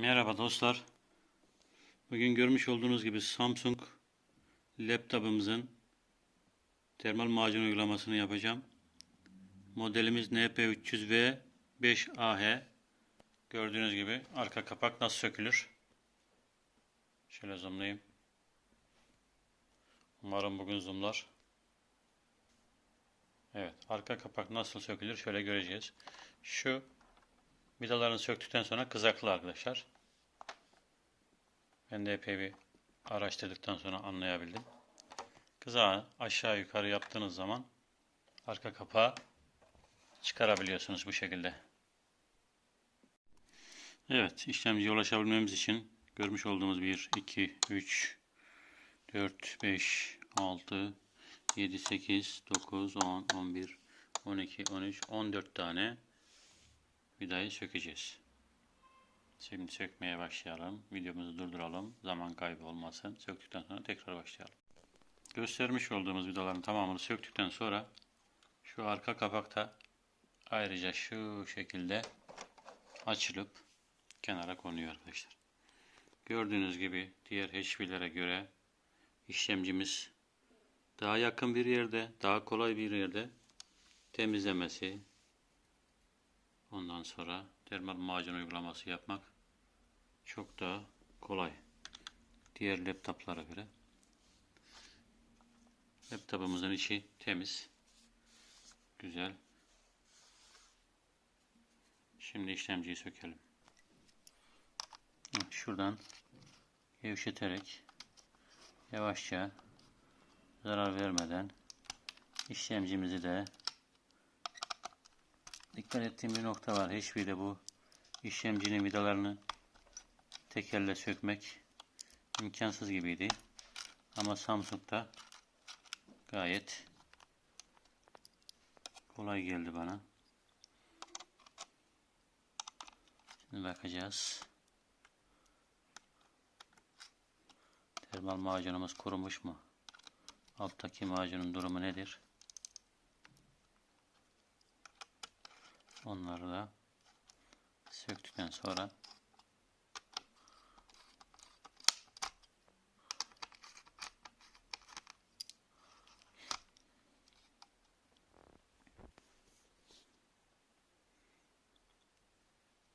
Merhaba dostlar. Bugün görmüş olduğunuz gibi Samsung laptopumuzun termal macun uygulamasını yapacağım. Modelimiz NP300V 5AH. Gördüğünüz gibi arka kapak nasıl sökülür? Şöyle zoomlayayım. Umarım bugün zoomlar. Evet, arka kapak nasıl sökülür şöyle göreceğiz. Şu Vidalarını söktükten sonra kızaklı arkadaşlar. Ben de epey bir araştırdıktan sonra anlayabildim. Kızağı aşağı yukarı yaptığınız zaman arka kapağı çıkarabiliyorsunuz bu şekilde. Evet işlemciye ulaşabilmemiz için görmüş olduğumuz 1, 2, 3, 4, 5, 6, 7, 8, 9, 10, 11, 12, 13, 14 tane vidayı sökeceğiz. Şimdi sökmeye başlayalım. Videomuzu durduralım. Zaman kaybı olmasın. Söktükten sonra tekrar başlayalım. Göstermiş olduğumuz vidaların tamamını söktükten sonra şu arka kapakta ayrıca şu şekilde açılıp kenara konuyor arkadaşlar. Gördüğünüz gibi diğer HP'lere göre işlemcimiz daha yakın bir yerde, daha kolay bir yerde temizlemesi, Ondan sonra termal macun uygulaması yapmak çok daha kolay. Diğer laptoplara göre. Laptopumuzun içi temiz. Güzel. Şimdi işlemciyi sökelim. Şuradan gevşeterek yavaşça zarar vermeden işlemcimizi de Dikkat ettiğim bir nokta var. HP'de bu işlemcinin vidalarını tekerle sökmek imkansız gibiydi. Ama Samsung'da gayet kolay geldi bana. Şimdi bakacağız. Termal macunumuz kurumuş mu? Alttaki macunun durumu nedir? Onları da söktükten sonra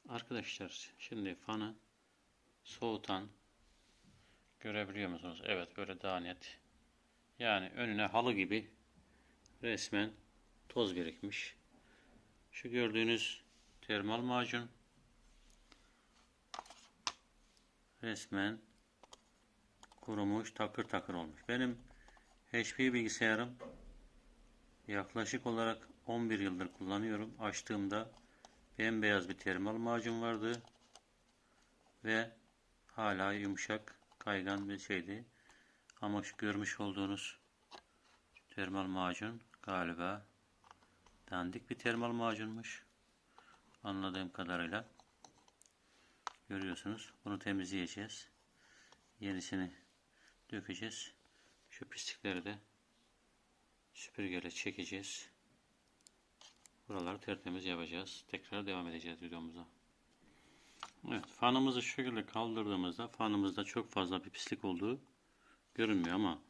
Arkadaşlar şimdi fanı soğutan görebiliyor musunuz? Evet böyle daha net. Yani önüne halı gibi resmen toz birikmiş. Şu gördüğünüz termal macun resmen kurumuş, takır takır olmuş. Benim HP bilgisayarım yaklaşık olarak 11 yıldır kullanıyorum. Açtığımda bembeyaz bir termal macun vardı ve hala yumuşak, kaygan bir şeydi. Ama şu görmüş olduğunuz termal macun galiba Dandik bir termal macunmuş. Anladığım kadarıyla. Görüyorsunuz. Bunu temizleyeceğiz. Yenisini dökeceğiz. Şu pislikleri de süpürgeyle çekeceğiz. Buraları tertemiz yapacağız. Tekrar devam edeceğiz videomuza. Evet, fanımızı şekilde kaldırdığımızda fanımızda çok fazla bir pislik olduğu görünmüyor ama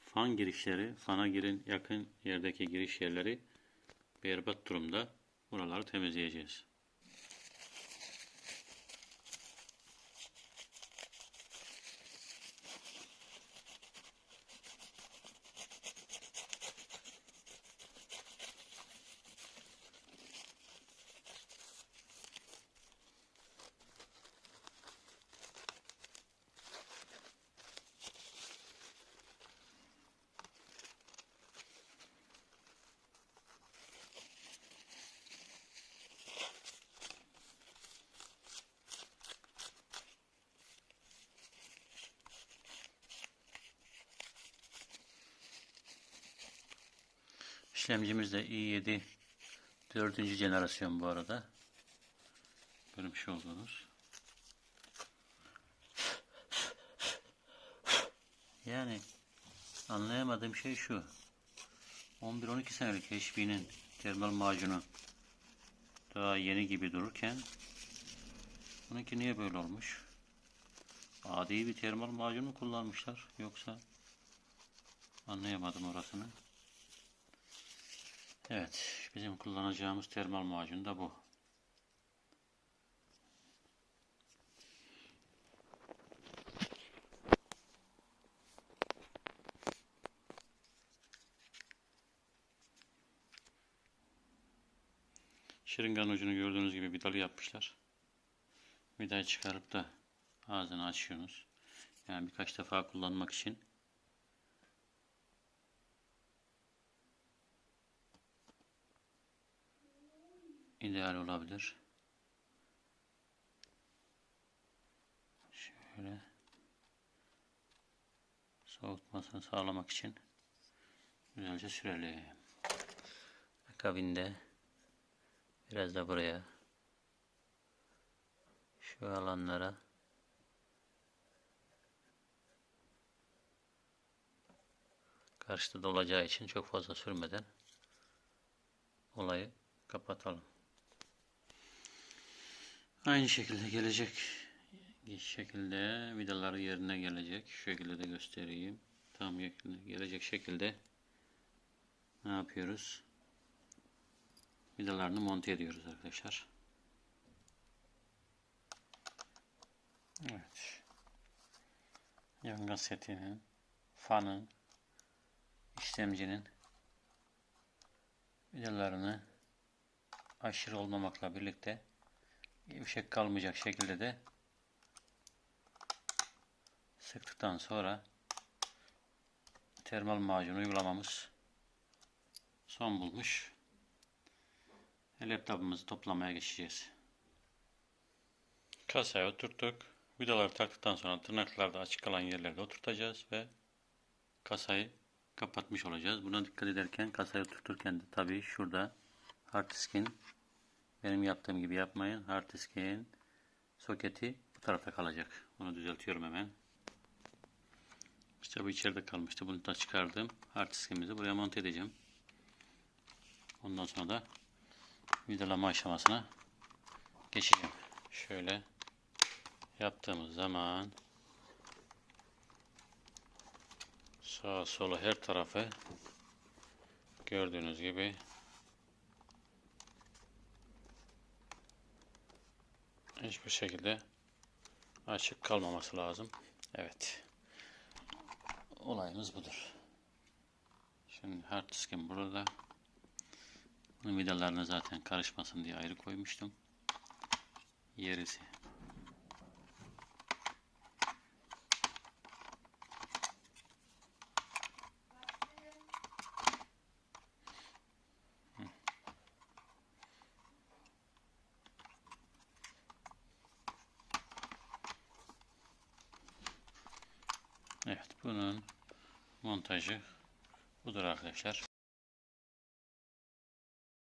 fan girişleri, fana girin yakın yerdeki giriş yerleri berbat durumda. Buraları temizleyeceğiz. İşlemcimiz de i7 dördüncü jenerasyon bu arada. Görmüş olduğunuz. Yani anlayamadığım şey şu. 11-12 senelik HP'nin termal macunu daha yeni gibi dururken Bununki niye böyle olmuş? Adi bir termal macun mu kullanmışlar yoksa anlayamadım orasını. Evet, bizim kullanacağımız termal macun da bu. Şırınganın ucunu gördüğünüz gibi vidalı yapmışlar. Vidayı çıkarıp da ağzını açıyorsunuz. Yani birkaç defa kullanmak için. İdeal olabilir. Şöyle soğutmasını sağlamak için güzelce sürelim. Akabinde biraz da buraya şu alanlara karşıda dolacağı için çok fazla sürmeden olayı kapatalım. Aynı şekilde gelecek şekilde vidaları yerine gelecek. Şu şekilde de göstereyim. Tam gelecek şekilde ne yapıyoruz? Vidalarını monte ediyoruz arkadaşlar. Evet. Yangın setinin, fanın, işlemcinin vidalarını aşırı olmamakla birlikte gevşek kalmayacak şekilde de sıktıktan sonra termal macun uygulamamız son bulmuş. Laptopumuzu toplamaya geçeceğiz. Kasaya oturttuk. Vidaları taktıktan sonra tırnaklarda açık kalan yerlerde oturtacağız ve kasayı kapatmış olacağız. Buna dikkat ederken kasayı oturturken de tabii şurada hard diskin benim yaptığım gibi yapmayın. Hard diskin soketi bu tarafta kalacak. Bunu düzeltiyorum hemen. İşte bu içeride kalmıştı. Bunu da çıkardım. Hard diskimizi buraya monte edeceğim. Ondan sonra da vidalama aşamasına geçeceğim. Şöyle yaptığımız zaman sağa sola her tarafı gördüğünüz gibi hiçbir şekilde açık kalmaması lazım. Evet. Olayımız budur. Şimdi hard diskim burada. Bunun vidalarını zaten karışmasın diye ayrı koymuştum. Yerisi. Evet bunun montajı budur arkadaşlar.